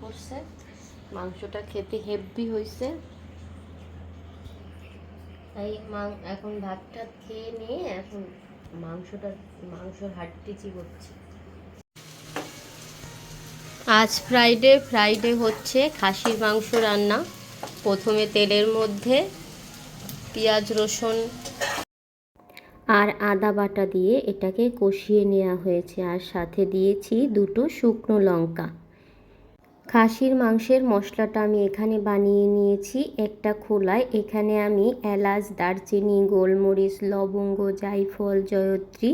করছে। মাংসটা খেতে হেভি হয়েছে তাই এখন ভাতটা খেয়ে নিয়ে এখন মাংসটা, মাংসর হাড্ডি চিবোচ্ছি। আজ ফ্রাইডে ফ্রাইডে হচ্ছে খাসির মাংস রান্না। প্রথমে তেলের মধ্যে পেঁয়াজ, রসুন আর আদা বাটা দিয়ে এটাকে কষিয়ে নেওয়া হয়েছে। আর সাথে দিয়েছি দুটো শুকনো লঙ্কা। খাসির মাংসের মশলাটা আমি এখানে বানিয়ে নিয়েছি একটা খোলায়। এখানে আমি এলাচ, দারচিনি, গোলমরিচ, লবঙ্গ, জায়ফল, জয়ত্রী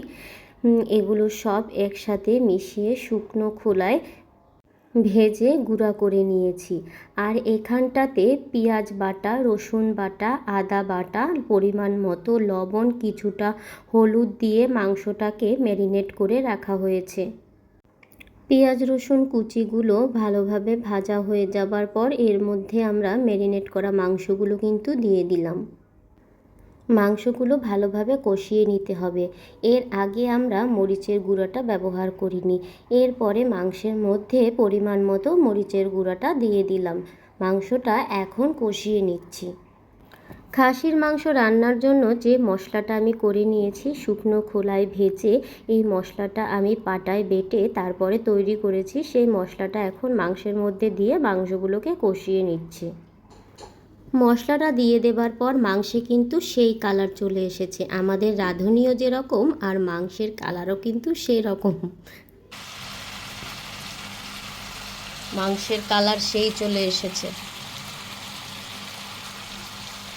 এগুলো সব একসাথে মিশিয়ে শুকনো খোলায় ভেজে গুঁড়া করে নিয়েছি। আর এখানটাতে পেঁয়াজ বাটা, রসুন বাটা, আদা বাটা, পরিমাণ মতো লবণ, কিছুটা হলুদ দিয়ে মাংসটাকে ম্যারিনেট করে রাখা হয়েছে। পেঁয়াজ, রসুন, কুচিগুলো ভালোভাবে ভাজা হয়ে যাবার পর এর মধ্যে আমরা ম্যারিনেট করা মাংসগুলো কিন্তু দিয়ে দিলাম। মাংসগুলো ভালোভাবে কষিয়ে নিতে হবে। এর আগে আমরা মরিচের গুঁড়োটা ব্যবহার করিনি। এরপরে মাংসের মধ্যে পরিমাণ মতো মরিচের গুঁড়োটা দিয়ে দিলাম। মাংসটা এখন কষিয়ে নিচ্ছি। খাসির মাংস রান্নার জন্য যে মশলাটা আমি করে নিয়েছি, শুকনো খোলায় ভেজে এই মশলাটা আমি পাটায় বেটে তারপরে তৈরি করেছি, সেই মশলাটা এখন মাংসের মধ্যে দিয়ে মাংসগুলোকে কষিয়ে নিচ্ছি। মশলাটা দিয়ে দেবার পর মাংসে কিন্তু সেই কালার চলে এসেছে। আমাদের রাঁধুনিও যেরকম আর মাংসের কালারও কিন্তু সেই রকম মাংসের কালার সেই চলে এসেছে।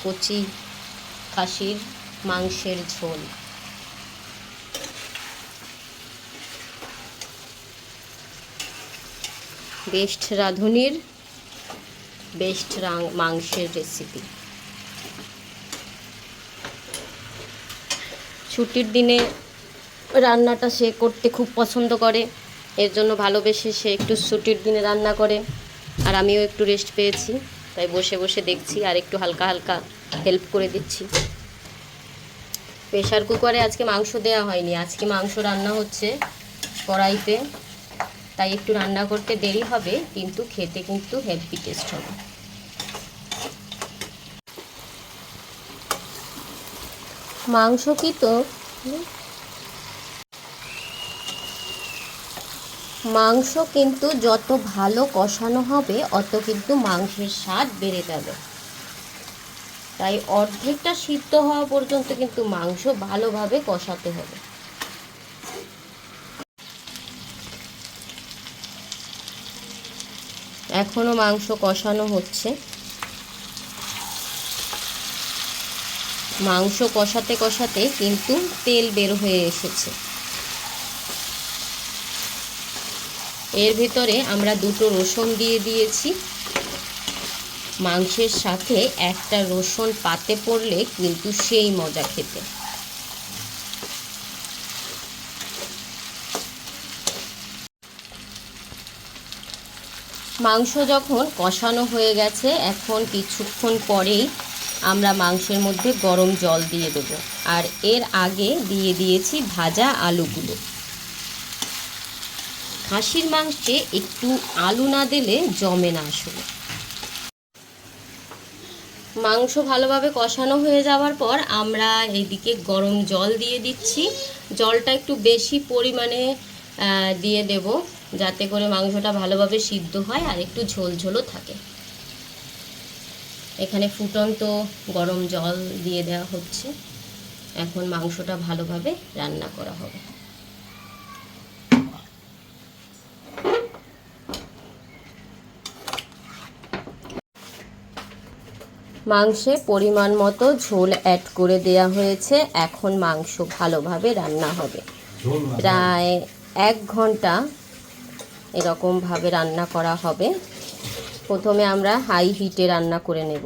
কচি খাসির মাংসের ঝোল। বেস্ট রাঁধুনির বেস্ট মাংসের রেসিপি ছুটির দিনে রান্নাটা সে করতে খুব পছন্দ করে, এর জন্য ভালোবেসে সে একটু ছুটির দিনে রান্না করে, আর আমিও একটু রেস্ট পেয়েছি, তাই বসে বসে দেখছি আর একটু হালকা হালকা হেল্প করে দিচ্ছি। প্রেশার কুকারে আজকে মাংস দেওয়া হয়নি। আজকে মাংস রান্না হচ্ছে কড়াইতে। তাই একটু রান্না করতে দেরি হবে, কিন্তু খেতে কিন্তু হেভি টেস্ট হবে। মাংস কি তো? মাংস কিন্তু যত ভালো কষানো হবে, অত কিন্তু মাংসের স্বাদ বেড়ে যাবে। তাই অর্ধেকটা সিদ্ধ হওয়া পর্যন্ত কিন্তু মাংস ভালোভাবে কষাতে হবে। এখনও মাংস কষানো হচ্ছে। মাংস কষাতে কষাতে কিন্তু তেল বের হয়ে এসেছে। এর ভিতরে আমরা দুটো রসুন দিয়ে দিয়েছি। মাংসের সাথে একটা রসুন পাতে পড়লে কিন্তু সেই মজা খেতে। মাংস যখন কষানো হয়ে গেছে, এখন কিছুক্ষণ পরেই আমরা মাংসের মধ্যে গরম জল দিয়ে দেব। আর এর আগে দিয়ে দিয়েছি ভাজা আলুগুলো। খাসির মাংসে একটু আলু না দিলে জমে না আসলে। মাংস ভালোভাবে কষানো হয়ে যাওয়ার পর আমরা এইদিকে গরম জল দিয়ে দিচ্ছি। জলটা একটু বেশি পরিমাণে দিয়ে দেব যাতে করে মাংসটা ভালোভাবে সিদ্ধ হয় আর একটু ঝোলঝোলও থাকে। এখানে ফুটন্ত গরম জল দিয়ে দেওয়া হচ্ছে। এখন মাংসটা ভালোভাবে রান্না করা হবে। মাংসে পরিমাণ মতো ঝোল অ্যাড করে দেয়া হয়েছে। এখন মাংস ভালোভাবে রান্না হবে। প্রায় এক ঘণ্টা এরকমভাবে রান্না করা হবে। প্রথমে আমরা হাই হিটে রান্না করে নেব।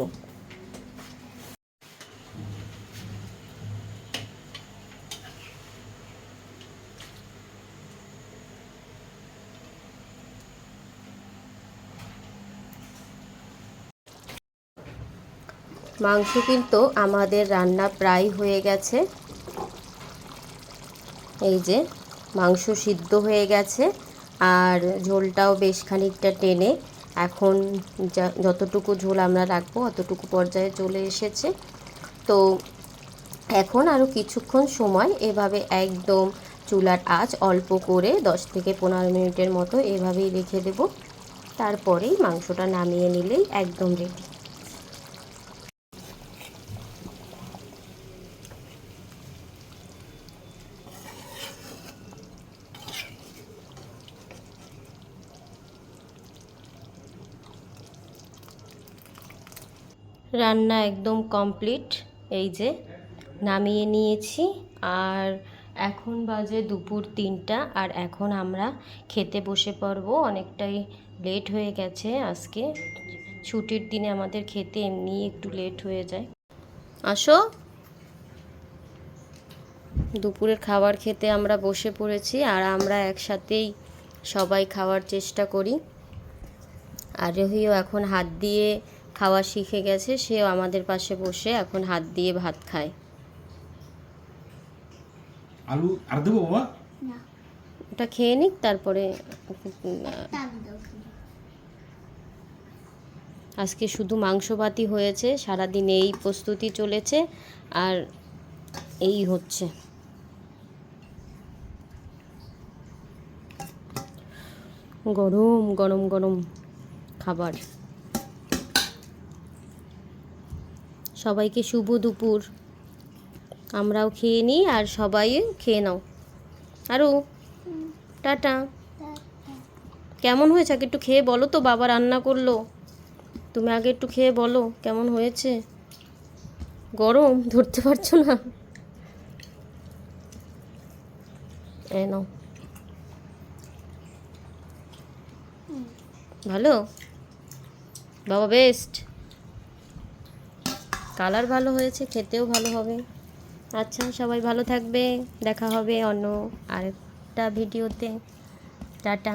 মাংস কিন্তু আমাদের রান্না প্রায় হয়ে গেছে। এই যে মাংস সিদ্ধ হয়ে গেছে আর ঝোলটাও বেশ খানিকটা টেনে এখন যতটুকু ঝোল আমরা রাখব অতটুকু পর্যায়ে চলে এসেছে। তো এখন আরও কিছুক্ষণ সময় এভাবে একদম চুলার আঁচ অল্প করে দশ থেকে পনেরো মিনিটের মতো এভাবেই রেখে দেব। তারপরেই মাংসটা নামিয়ে নিলেই একদম রেডি রান্না একদম কমপ্লিট। এই যে নামিয়ে নিয়েছি। আর এখন বাজে দুপুর তিনটা। আর এখন আমরা খেতে বসে পড়ব। অনেকটাই লেট হয়ে গেছে আজকে। ছুটির দিনে আমাদের খেতে এমনি একটু লেট হয়ে যায়। আসো। দুপুরের খাবার খেতে আমরা বসে পড়েছি। আর আমরা একসাথেই সবাই খাওয়ার চেষ্টা করি। আর রোহিও এখন হাত দিয়ে খাওয়া শিখে গেছে সেও আমাদের পাশে বসে এখন হাত দিয়ে ভাত খায়। আলু আর দেবো বাবা? না। ওটা খেয়ে নিক তারপরে আজকে শুধু মাংস ভাতই হয়েছে সারাদিন এই প্রস্তুতি চলেছে আর এই হচ্ছে। গরম গরম গরম খাবার। সবাইকে শুভ দুপুর। আমরাও খেয়ে নিই আর সবাই খেয়ে নাও। আরও টাটা। কেমন হয়েছে? আগে একটু খেয়ে বলো তো, বাবা রান্না করল। তুমি আগে একটু খেয়ে বলো, কেমন হয়েছে? গরম? ধরতে পারছ না? এই নাও। ভালো? বাবা বেস্ট কালার ভালো হয়েছে, খেতেও ভালো হবে। আচ্ছা সবাই ভালো থাকবে, দেখা হবে অন্য আরেকটা ভিডিওতে। টাটা।